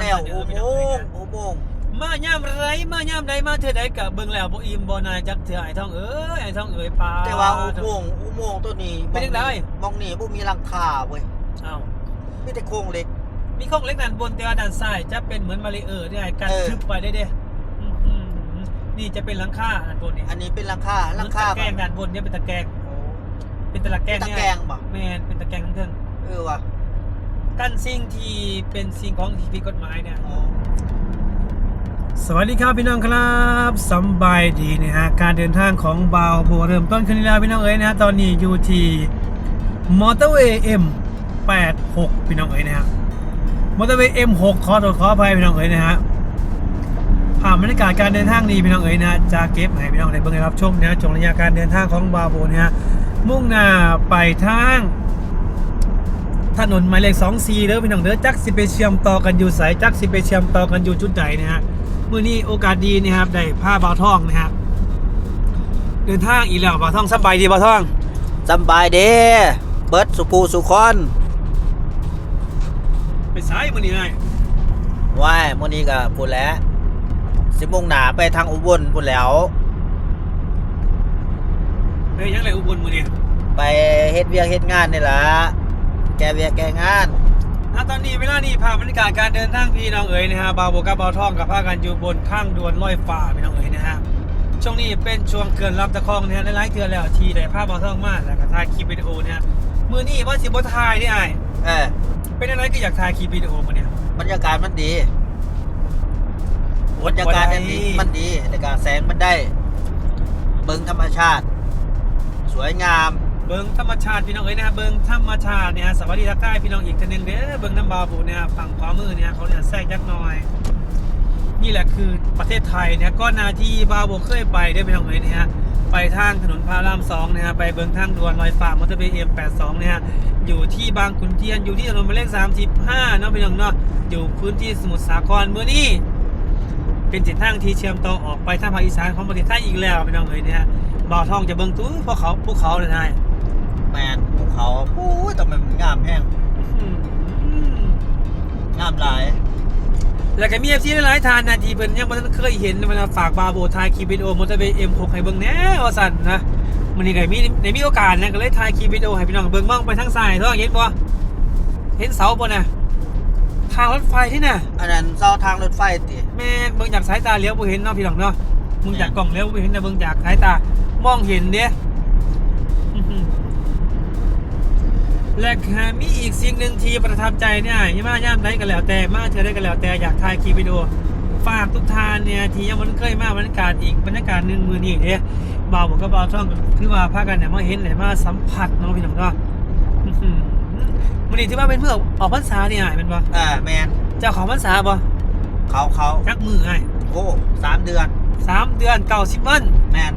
แนวอุโมงค์อุโมงค์มาย่ามไรมาย่ามใดมาเทื่อใดกะเบิ่งแล้วบ่อิ่มบ่นายจักเธอไอ้ท้องเอ้ยไอ้ท้องเอ้ยพาแต่ว่าอุโมงค์อุโมงค์ตัวนี้เป็นจังไดมองนี่บ่มีหลังคาเว้ยอ้าวมีแต่โครงเหล็ก มีโครงเหล็กด้านบนแต่ว่าด้านซ้ายจะเป็นเหมือนบารีเออร์ที่ไอ้กันทึบไว้ได้เด้หือนี่จะเป็นหลังคาด้านบนนี่อันนี้เป็นหลังคาหลังคาตะแกรงด้านบนเนี่ยเป็นตะแกรงเป็นตะแกรงเนี่ยแกรงบ่แม่นเป็นตะแกรงทั้งเทิงเออว่ะ กันสิ่งที่เป็นสิ่งของที่ผิดกฎหมายเนี่ยอ๋อสวัสดีครับพี่น้องครับสำบายดีนะฮะการเดินทางของบาวโบเริ่มต้นขึ้นแล้วพี่น้องเอ๋ยนะฮะตอนนี้อยู่ที่มอเตอร์เวย์ M86 พี่น้องเอ๋ยนะฮะมอเตอร์เวย์ M6 ขอโทษขออภัยพี่น้องเอ๋ยนะฮะผ่านบรรยากาศการเดินทางนี้พี่น้องเอ๋ยนะฮะจะเก็บให้พี่น้องได้เบิ่งได้รับชมนะฮะชมระยะการเดินทางของบาวโบนะฮะมุ่งหน้าไปทาง ถนนหมายเลข2 4เด้อพี่น้องเด้อจักสิไปเชื่อมต่อกันอยู่ไสายจักสิไปเชื่อมต่อกันอยู่จุดใดนะฮะมื้อนี้โอกาสดีนะครับได้ผ้าบ่าวทองนะครับเดินทางอีกแล้วบ่าวทองสบายดีบ่าวทองสำบายเด้เบิดสุภูสุคนไปสายมื้อนี้ไงว่ายมื้อนี้ก็พูดแล้วสิมุ่งหน้าไปทางอุบลพูดแล้วไปยังไรอุบลมื้อนี้ไปเฮ็ดเวียกเฮ็ดงานนี่ล่ะ แกเวียกแกงาน ณตอนนี้เวลานี้ผ่านบรรยากาศการเดินทางพี่น้องเอ๋ยนะฮะบ่าวโบกับบ่าวทองกับพากันอยู่บนทางด่วนลอยฟ้าพี่น้องเอ๋ยนะฮะช่วงนี้เป็นช่วงเกินลำตะคองนะฮะหลายๆเทื่อแล้วที่ได้พาบ่าวทองมาแล้วก็ถ่ายคลิปวิดีโอนะฮะมื้อนี้ว่าสิบ่ถ่ายนี่อ้ายเออเป็นอะไรก็อยากถ่ายคลิปวิดีโอมาเนี่ย บรรยากาศมันดีบรรยากาศมันดีมันดีบรรยากาศแสงมันได้ เบิ่งธรรมชาติ สวยงาม เบิ้งธรรมชาติพี่น้องเอ้ยนะฮะเบิ้งธรรมชาติเนี่ยสวัสดีทักทายพี่น้องอีกทีหนึงเด้อเบิ้งน้ำบาบูเนี่ยฝั่งขวามือเนี่ยเขาเนี่ยแทรกยักหน่อย นี่แหละคือประเทศไทยเนี่ยก็นาที่บาบูเคยไปได้พี่น้องเอ้ยเนี่ยฮะไปทางถนนพระรามสองนะฮะไปเบิ้งทางด่วนลอยฟ้ามอเตอร์เวย์เอ็มแปดสองเนี่ยอยู่ที่บางขุนเทียนอยู่ที่ถนนหมายเลขสามสิบห้าเนาะพี่น้องเนาะอยู่พื้นที่สมุทรสาครเมื่อนี้เป็นเส้นทางที่เชื่อมต่อออกไปทางภาคอีสานของประเทศไทยอีกแล้วพี่น้องเอ้ยเนี่ยฮะบ่าวทองจะเบิ้งตู้พวกเขาภูเขาเลยนาย แมนภูเขาโอ้ยแต่มันงามแห้งอืมงามหลาย แล้วก็มีเอฟซีหลายๆทานนะที่เพิ่นยังบ่ทันเคยเห็นเวลาฝากบาโบถ่ายคลิปวิดีโอมอเตอร์เวย์ M6 ให้เบิ่งแหน่ว่าซั่นนะมื้อนี้ก็มีได้มีโอกาสนะก็เลยถ่ายคลิปวิดีโอให้พี่น้องเบิ่งมองไปทางซ้ายเท่าเห็นบ่เห็นเสาบ่น่ะทางรถไฟที่น่ะอันนั้นเส้าทางรถไฟติแม่นเบิ่งจากสายตาเลี้ยวบ่เห็นเนาะพี่น้องเนาะมึงจากกล้องเลี้ยวบ่เห็นแต่เบิ่งจากสายตามองเห็นเด้ และก็มีอีกสิ่งหนึ่งที่ประทับใจเนี่ยที่มาย่ามใดก็แล้วแต่มาเธอได้ก็แล้วแต่อยากถ่ายคลิปวิดีโอฝากทุกทานเนี่ยที่ยังมันเคยมาบรรยากาศอีกบรรยากาศหนึ่งมือนี่เด้บ่าวบอกกับบ่าวช่องคือว่าพากันเนี่ยมาเห็นเลยมาสัมผัสเนาะพี่น้องเนาะอื้อหือมื้อนี้ถือว่าเป็นเพื่อออกพรรษาเนี่ยเป็นบ่อ่าแมนเจ้าของพรรษาบ่เขาเขาจักมือไอ้โอ้สามเดือนสามเดือนเก้าสิบวันแมน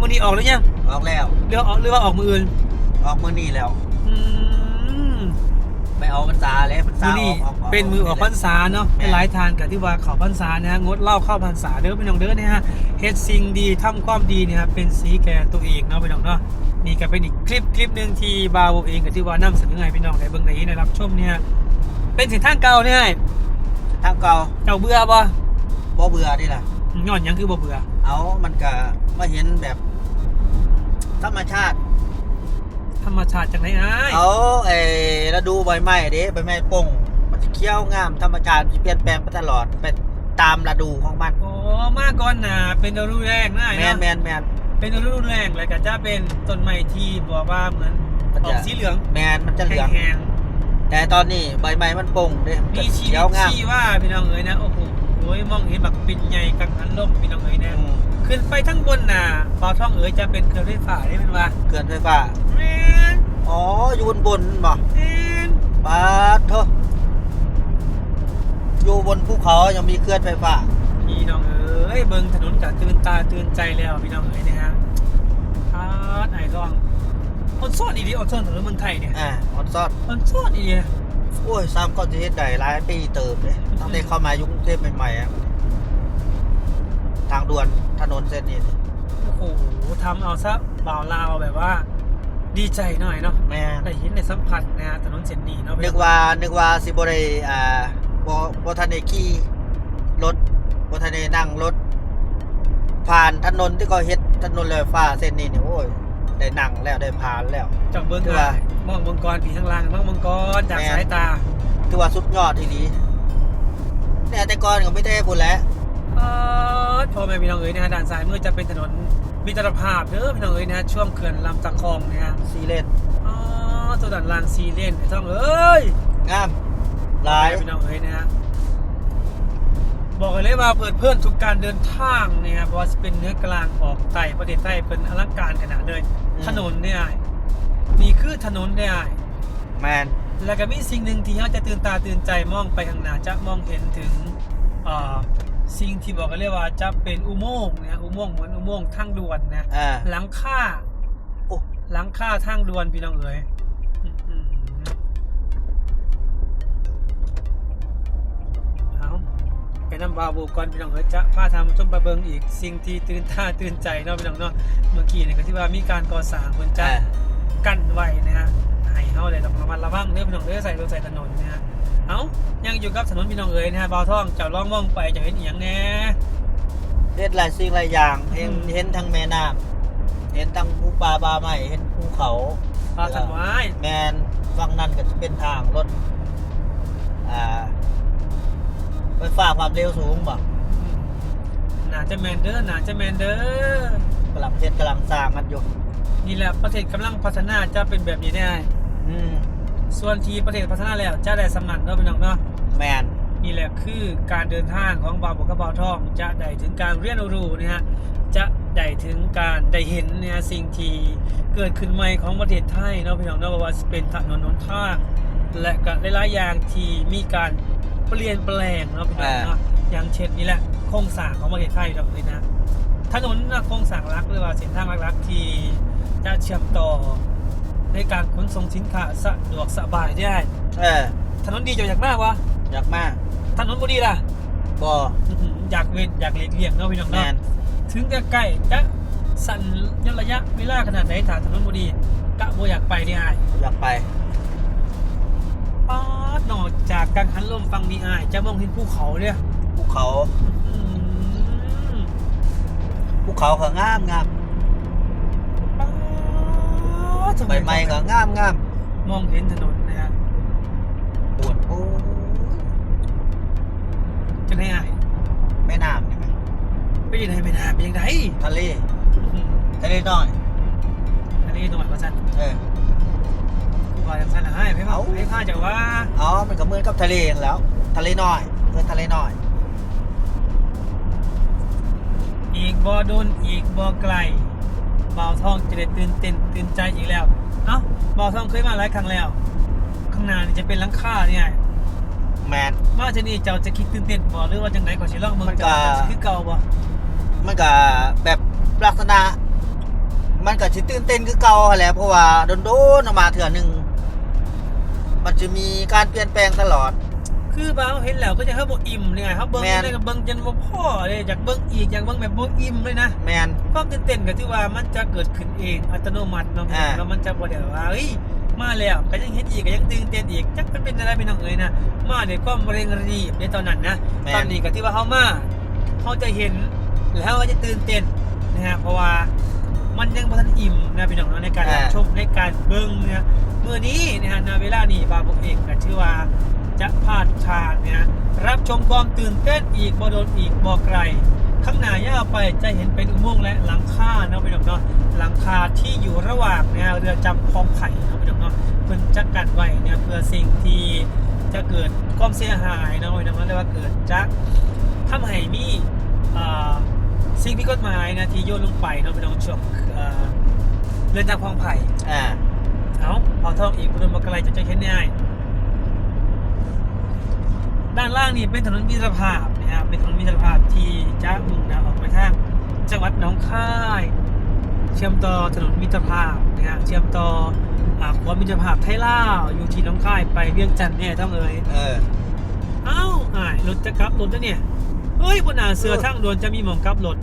มือนี้ออกหรือยังออกแล้วหรือออกหรือว่าออกมืออื่นออกมือนี่แล้ว ไม่เอาพรรษาเลยพรรษามื้อนี้ออกกเป็นมือออกพรรษาเนาะแม่หลายทานกับที่ว่าเขาพรรษานะฮะงดเหล้าเข้าพรรษาเด้อพี่น้องเด้อเนี่ยฮะเฮ็ดสิ่งดีทำความดีเนี่ยฮะเป็นสีแก่ตัวเองเนาะพี่น้องเนาะนี่ก็เป็นอีกคลิปคลิปหนึ่งที่บาวเองกับที่ว่านำเสนอให้พี่น้องได้เบิ่งได้ได้รับชมเนี่ยเป็นเส้นทางเก่าเนี่ยทางเก่าเจ้าเบื่อบ่บ่เบื่อนี่ล่ะย้อนหยังคือบ่เบื่อเอามันก็มาเห็นแบบธรรมชาติ ธรรมชาติจังไดอ้ายเอาไอ้ฤดูใบไม้เด้ใบไม้ป่งมันจะเขียวงามธรรมชาติมันจะเปลี่ยนแปลงไปตลอดไปตามฤดูของมันโอ้มาก่อนน่ะเป็นฤดูแรงนะแมอ้ายนเนาะแมนแมนเป็นฤดูแรงแล้วก็จะเป็นต้นไม้ที่บอกว่าเหมือนมันอจะอกสีเหลืองแมนมันจะเหลืองแห้งแต่ตอนนี้ใบไม้มันป่งเด้มันๆจะมีชีเขียวงามชีว่าพี่น้องเอ๋ยนะโอ้โหโอ้ยมองเห็นแบบเป็นใหญ่กังหันลมพี่น้องเอ๋ยนะอืมขึ้นไปทั้งบนน่ะปอท่องเอ๋ยจะเป็นเครือไฟฟ้าได้เป็นว่าเกินไฟฟ้าแม่นอ๋ออยู่บนบนบ่แม่นปาดเถอะอยู่บนภูเขายังมีเคลื่อนไฟฟ้าพี่น้องเอ๋ยเบิ่งถนนกับตื่นตาตื่นใจแล้วพี่น้องเอ๋ยนะฮะพาดไอ้ร่องออนซ่อนอีดีออนซ่อนถนนเมืองไทยเนี่ยอ่าออนซอดออนซ่อนอีดีนะ โอ้ยซ้ำก็จะเฮ็ดได้หลายปีเติมเลยตั้งแต่เข้ามายุคกรุงเทพใหม่ๆอะทางด่วนถนนเส้นนี้นี่โอ้โหทำเอาซะบ่าวลาวแบบว่า ดีใจหน่อยเนาะแม่น ได้เห็นในสัมผัสนะฮะถนนเส้นนี้เนาะนึกว่านึกว่าสิบ่ได้อ่าบบ่บ่ทันได้ขี่รถบ่ทันได้นั่งรถ ผ่านถนนที่เขาเฮ็ดถนนลอยฟ้าเส้นนี้นี่โอ้ย ได้นั่งแล้วได้ผ่านแล้ว จากเบิ้งคืออะว่า มองมังกรผีทางล่างมองมังกรจากแม่น สายตาถือว่าสุดยอดทีนี้เนี่ยแต่ก่อนก็ไม่ได้พูดแหล้วเออพ่อแม่พี่น้องเอ๋ยนะฮะด้านซ้ายมือจะเป็นถนนมิตรภาพเด้อพี่น้องเอ๋ยนะฮะช่วงเขื่อนลำตะคองนะฮะซีเลนอ๋อตัวด่านลางซีเลนไอ้ท่องเอ้ยงามหลาย พี่น้องเอ๋ยนะฮะ บอกเลยว่าเปิดเพื่อนทุกการเดินทางเนี่ยครับเพราะว่าจะเป็นเนื้อกลางออกไต่ประเทศไทยเป็นอลังการขนาดเลยถนนเนี่ยนี่คือถนนเนี่ยแมน แล้วก็มีสิ่งหนึ่งที่เราจะตื่นตาตื่นใจมองไปข้างหน้าจะมองเห็นถึงเอ่อสิ่งที่บอกกันเรียกว่าจะเป็นอุโมงค์นะอุโมงค์เหมือนอุโมงค์ทางด่วนนะอ่า หลังคาโอ้ หลังคาทางด่วนพี่น้องเอ๋ย นำบาวบูก่อนพี่น้องเอ๋ยจะพาทำชมประเบิงอีกสิ่งที่ตื่นตาตื่นใจเนาะพี่น้องเนาะเมื่อกี้เนี่ยก็ที่ว่ามีการก่อสร้างบนจะอ่ากั้นไว้นะฮะให้เฮาได้ต้องระมัดระวังเรื่องพี่น้องเอ้ยใส่รถใส่ถนนนะฮะเอ้ายังอยู่กับถนนพี่น้องเอ้ยนะฮะบาวท่องเจ้าล่องมองไปจะเห็นอีหยังแน่เฮ็ดหลายสิ่งหลายอย่างเห็นอืมเห็นทั้งแม่น้ำเห็นทั้งภูป่าบาไม้เห็นภูเขาปลาสันไว้แมนฝั่งนั้นก็จะเป็นทางรถอ่า ไฟฟ้าความเร็วสูงบ่อืมน่าจะแมนเด้อน่าจะแมนเด้อกำลังเฮ็ดกำลังสร้างกันอยู่นี่แหละประเทศกำลังพัฒนาจะเป็นแบบนี้ได้อืมส่วนที่ประเทศพัฒนาแล้วจะได้สำนักเนาะพี่น้องเนาะแมนนี่แหละคือการเดินทางของบาวบกกับบาวทอง จะได้ถึงการเรียนรู้นะฮะจะได้ถึงการได้เห็นนะฮะสิ่งที่เกิดขึ้นใหม่ของประเทศไทยเนาะพี่น้องเนาะว่าจะเป็นถนนหนทางและก็หลายๆอย่างที่มีการ เปลี่ยนแปลงเนาะพี่น้องเนาะอย่างเช่นนี่แหละโครงสร้างของประเทศไทยเราเลยนะถนนนะโครงสร้างหลักหรือว่าเส้นทางหลักๆที่จะเชื่อมต่อในการขนส่งสินค้าสะดวกสบายได้เออถนนดีจะอยากมากวะอยากมากถนนบ่ดีล่ะบ่อื้อหืออยากเว้นอยากหลีกเลี่ยงเนาะพี่น้องแมเนาะนถึงจะใกล้จะสั่นยันระยะเวลาขนาดไหนถ้าถนนบ่ดีกะบ่อยากไปนี่อายอยากไปป๊า ดนอกจากกังหันลมฟังนี่อาย จะมองเห็นภูเขาเนี่ยภูเขาอื้อหือภูเขาก็งามงามป๊าดทำใบไม้ก็งามงามมองเห็นถนนนะฮะปวดโอ้ยจะได้อายแม่น้ำนี่ไหมไปยังไงไปนาไปยังไงทะเลทะเลน้อย อันนี้หน่อยว่าสั่นเออ ว่าจังสั่นนะให้ให้พาเอ้าให้พาจากว่าอ๋อ มันก็เหมือนกับทะเลนั่นแหล้ว ทะเลน้อยเออทะเลน้อย อีกบ่โดนอีกบ่ไกลบ่าวทองจะได้ตื่นเต้นตื่นใจอีกแล้วเอ้าบ่าวทองเคยมาหลายครั้งแล้ว ข้างหน้านี่จะเป็นหลังคาเนี่ยแมน มาที่นี่เจ้าจะคิดตื่นเต้นบ่หรือว่าจังไดก่อนสิลองเบิ่งมันก็ เจ้าจะคือเก่าบ่มันก็แบบลักษณะ มันก็สิตื่นเต้นคือเก่าหั้นแหละเพราะว่าโดนๆออกมาเถื่อหนึ่ง มันจะมีการเปลี่ยนแปลงตลอด คือบ่าวเห็นแล้วก็จะเฮาบ่อิ่มเนี่ยเฮาเบิ่งแม่น ได้ก็เบิ่งจนบ่พอเลยอยากเบิ่งอีกอยากเบิ่งแบบบ่อิ่มเลยนะแมน ความตื่นเต้นก็ที่ว่ามันจะเกิดขึ้นเองอัตโนมัติเนาะอ่า แล้วมันจะบ่ได้ว่าเฮ้ยมาแล้วก็ยังเห็นอีกก็ยังตื่นเต้นอีกจักมันเป็นอะไรเป็นน้องเอ๋ยนะมาด้วยความเร่งรีบในตอนนั้นนะ แม่น ตอนนี้ก็ที่ว่าเฮามาเฮาจะเห็นแล้วก็จะตื่นเต้นนะฮะเพราะว่ามันยังบ่ทันอิ่มนะพี่น้องเนาะในการรับชมในการเบิ่งนะ มื้อนี้นะฮะณเวลานี้บาบุกเองก็ชื่อว่าจะพาทุกทาเนี่ย รับชมความตื่นเต้นอีกบ่โดนอีกบ่ไกล ข้างหน้ายาวไปจะเห็นเป็นอุโมงค์และหลังคาเนาะพี่น้องเนาะหลังคาที่อยู่ระหว่างเนี่ยเรือจำคลองไผ่เนาะพี่น้องเนาะเพิ่นจะกันไว้เนี่ยเพื่อสิ่งที่จะเกิดความเสียหายเนาะพี่น้องเนาะเรียกว่าเกิดจากทำให้มีอ่สิ่งผิดกฎหมายนะที่โยนลงไปเนาะพี่น้องช่วงเอ่อเรือนจำคลองไผ่อ่า เอาพอท่องอีกบุรุษมกไกลจะจะเห็นง่ายด้านล่างนี่เป็นถนนมิตรภาพนะครับเป็นถนนมิตรภาพที่จะมุ่งหน้าออกไปทางจังหวัดหนองคาย เชื่อมต่อถนนมิตรภาพนะฮะเชื่อมต่ออ่าขวามิตรภาพไทยลาวอยู่ที่หน้องคายไปเวียงจันทน์เนี่ยต้องเอ่ยเออเอ้าอ่ายรถจะกลับรถแล้วเนี่ยเฮ้ยบนหน้าเสือเออทางด่วนจะมีหมองกลับรถ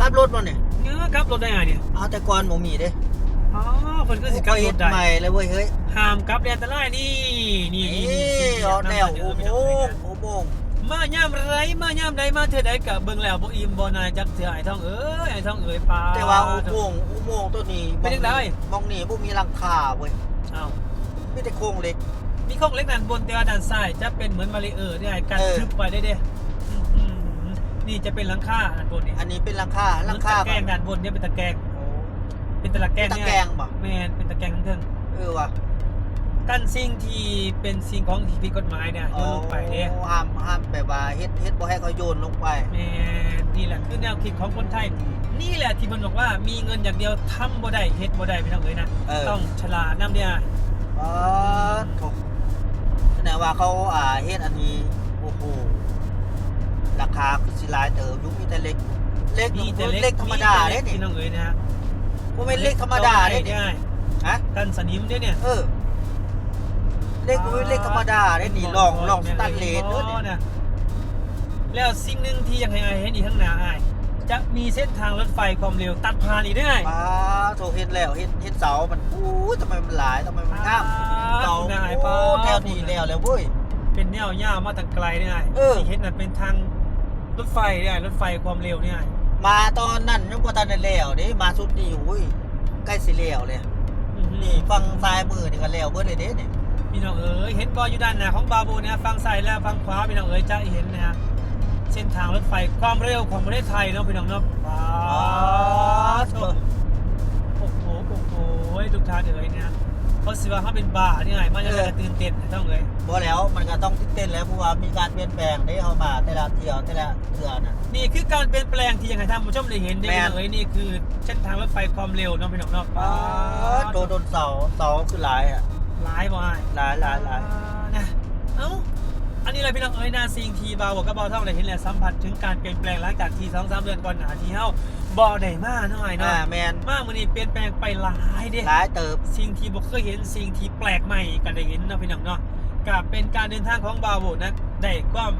กลับรถมาเนี่ยเนื้อกลับรถได้ไงเนี่ยเอาแต่ก่อนหมูมีเด้ อ๋อเพิ่นก็สิกลับรเฮ็ถดได้ใหม่เลยเว้ยเฮ้ยห้ามกลับแดนตะไลนี่ นี่นี่นี่เอ้ยดี๋ยวแนวอุโมงค์อุโมงค์มาย่ามไรมาย่ามใดมาเทื่อใดกับเบิ่งแล้วบ่อิ่มบ่นายจักเทื่อไอ้ท่องเอ้ยไอ้ท่องเอ้ยปลาแต่ว่าอุโมงค์อุโมงค์ตัวนี้เป็นจังไดมองนี่บ่มีหลังคาเว้ยอ้าวมีแต่โครงเหล็ก มีข้องเล็กด้านบนแต่ว่าด้านซ้ายจะเป็นเหมือนมาริเออร์ได้กันเออทึบไว้ได้เด้อืมอืมอืมนี่จะเป็นหลังคาด้านบนนี่อันนี้เป็นหลังคาหลังคาเหมือนตะแกรงด้านบนเนี่ยเป็นตะแกรงโอ้ เป็นตะแกรงตะเนี่ยแกรงบ่แม่นเป็นตะแกรงทั้งเทิงเออว่ะกันสิ่งที่เป็นสิ่งของที่ผิดกฎหมายเนี่ยโยนลงไปเด้โอ้ห้ามห้ามแบบว่าเฮ็ดเฮ็ดบ่ให้เขาโยนลงไปแม่นี่แหละคือแนวคิดของคนไทย นี่แหละที่มันบอกว่ามีเงินอย่างเดียวทำบ่ได้เฮ็ดบ่ได้พี่น้องเอ้ยนะเออต้องฉลาดนํเนี่ยอ๋อโถแสดงว่าเขาอ่าเฮ็ดอันนี้โอ้โหราคาคือสิหลายเติบอยู่มีแต่เล็กเล็กมีแต่เล็กธรรมดาเด้มีแต่นี่พี่น้องเอ้ยนะฮะ บ่แม่นเล็กธรรมดาเด้นี่ได้ฮะกันสนิมเด้เนี่ยเออเล็กบ่แม่นเล็กธรรมดาเด้นี่ลองลองสแตันเลสเด้อนี่นะแล้วสิ่งหนึ่งที่ยังให้อายเห็นอีกข้างหน้าอายจะมีเส้นทางรถไฟความเร็วตัดผ่านอีกได้ป้าโทเห็นแล้วเห็นเห็นเสา มันอู้ทำไมมันหลายทำไมมันงามเสาได้โอ้ป้าแถวนี้แล้วแล้วเว้ย เป็นแนวย่าวมาตั้งไกลได้เออที่เห็นน่ะเป็นทางรถไฟได้รถไฟความเร็วเนี่ย มาตอนนั้นยังบ่ทันได้แล้วเด้มาสุดนี่อุ้ยใกล้สิแล้วเลยนี่ฝั่งซ้ายมือนี่ก็แล้วเบิดเลยเด้นี่พี่น้องเอ๋ยเห็นบออยู่ด้านหน้าของบาบูนะฟังซ้ายและฟังขวาพี่น้องเอ๋ยจะเห็นนะฮะเส้นทางรถไฟความเร็วของประเทศไทยเนาะพี่น้องเนาะว้าอ๋อวโอ้โหโอ้โหทุกท่านเอ๋ยเนี่ย เพราะสิว่าเขาเป็นบ้าเนี่ยมันจะกระตื่นเต้นนะต้องเอ๋ยบ่แล้วมันก็ต้องตื่นเต้นแล้วเพราะว่ามีการเปลี่ยนแปลงได้เข้ามาแต่ละเที่ยวแต่ละเทื่อน่ะนี่คือการเปลี่ยนแปลงที่ยังไงท่านผู้ชมได้เห็นได้แม่พี่นน้องเอ๋ยนี่คือเส้นทางรถไฟความเร็วเนาะพี่น้องเนาะอ๋อโดนโดนเสาเสาคือหลายอะหลายบ่อ้ายหลายหลายหลายนะเอ้าอันนี้อะไรพี่น้องเอ้ยนาซิงทีบาวบอกกับเบาท่องได้เห็นแล้วสัมผัสถึงการเปลี่ยนแปลงหลังจากที่สองสามเดือนก่อนหนาที่เฮา บ่ได้มาหน่อยอ่าเนาะแมนมามื้อนี้เปลี่ยนแปลงไปหลายเด้ หลายเติบ สิ่งที่บ่เคยเห็นสิ่งที่แปลกใหม่ก็ได้เห็นเนาะพี่น้องเนาะกับเป็นการเดินทางของบาวโบนะได้ความ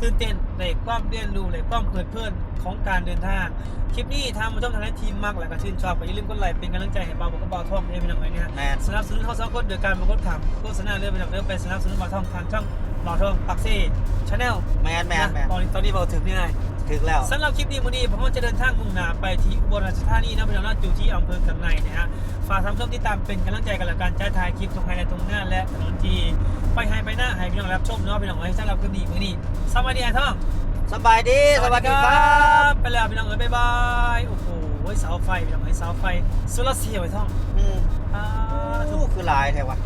ตื่นเต้นได้ความเรียนรู้ได้ความเพลิดเพลินของการเดินทาง คลิปนี้ทางผู้ชมทางด้านทีมมักและก็ชื่นชอบก็อย่าลืมกดไลค์เป็นกำลังใจให้บาวโบกับเบาท่องให้พี่น้องเอ้ยนะฮะแมนสนับสนุนเขาสองคนโดยการมากดถามโฆษณาเรื่องไปจากเรื่องไปสนับสนุนบาทองทางช่องบาทองปักซี่ชาแนลแมนแมนแมนตอนนี้ตอนนี้บอกถึงนี่ไง ถึงแล้ว สำหรับคลิปนี้วันนี้ผมก็จะเดินทางมุ่งหน้าไปที่อุบลราชธานีนะพี่น้องนะอยู่ที่อำเภอกังในนะฮะฝากทำช่องที่ตามเป็นกำลังใจกันและการจ้าถ่ายคลิปตรงภายในตรงหน้าและถนนที่ไปให้ไปหน้าให้พี่น้องรับชมเนาะพี่น้องเอ้ยสำหรับคลิปนี้มื้อนี้สวัสดีไอ้ท่องสบายดีสวัสดีครับไปแล้วพี่น้องเอ้ยบ๊ายบายโอ้โหเสาไฟพี่น้องเอ้ยเสาไฟโซลาร์เซลล์ไอ้ท่องอืมอ่าอู้คือหลายแท้วะ